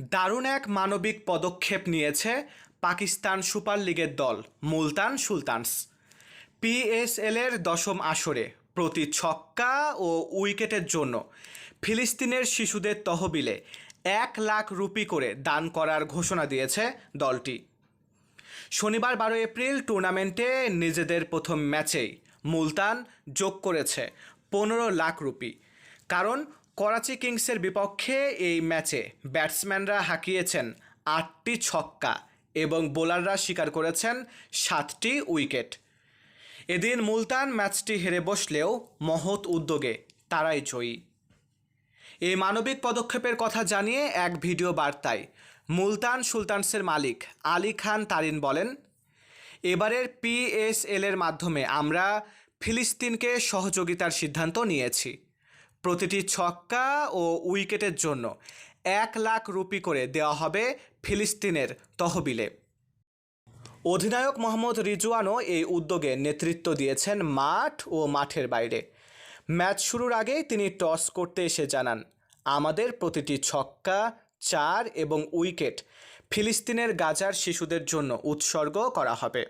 দারুণ এক মানবিক পদক্ষেপ নিয়েছে পাকিস্তান সুপার লিগের দল, মুলতান সুলতানস। পিএসএল এর দশম আসরে প্রতি ছক্কা ও উইকেটের জন্য ফিলিস্তিনের শিশুদের তহবিলে এক লাখ রুপি করে দান করার ঘোষণা দিয়েছে দলটি। শনিবার বারো এপ্রিল টুর্নামেন্টে নিজেদের প্রথম ম্যাচেই মুলতান যোগ করেছে পনেরো লাখ রুপি। কারণ করাচি কিংসের বিপক্ষে এই ম্যাচে ব্যাটসম্যানরা হাঁকিয়েছেন আটটি ছক্কা এবং বোলাররা শিকার করেছেন সাতটি উইকেট। এদিন মুলতান ম্যাচটি হেরে বসলেও মহৎ উদ্যোগে তারাই জয়ী। এই মানবিক পদক্ষেপের কথা জানিয়ে এক ভিডিও বার্তায় মুলতান সুলতানসের মালিক আলী খান তারিন বলেন, এবারের পিএসএল এর মাধ্যমে আমরা ফিলিস্তিনকে সহযোগিতার সিদ্ধান্ত নিয়েছি। প্রতিটি ছক্কা ও উইকেটের জন্য এক লাখ রুপি করে দেওয়া হবে ফিলিস্তিনের তহবিলে। অধিনায়ক মোহাম্মদ রিজওয়ানও এই উদ্যোগে নেতৃত্ব দিয়েছেন মাঠ ও মাঠের বাইরে। ম্যাচ শুরুর আগেই তিনি টস করতে এসে জানান, আমাদের প্রতিটি ছক্কা, চার এবং উইকেট ফিলিস্তিনের গাজার শিশুদের জন্য উৎসর্গ করা হবে।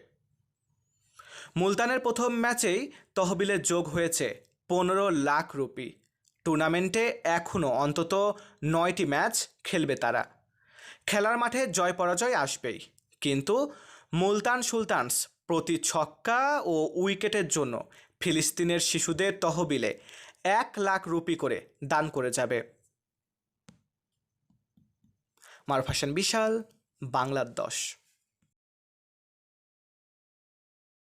মুলতানের প্রথম ম্যাচেই তহবিলে যোগ হয়েছে পনেরো লাখ রুপি। টুর্নামেন্টে এখনও অন্তত নয়টি ম্যাচ খেলবে তারা। খেলার মাঠে জয় পরাজয় আসবেই। কিন্তু মুলতান সুলতানস প্রতি ছক্কা ও উইকেটের জন্য ফিলিস্তিনের শিশুদের তহবিলে এক লাখ রুপি করে দান করে যাবে। মারফাসান বিশাল বাংলার দশ।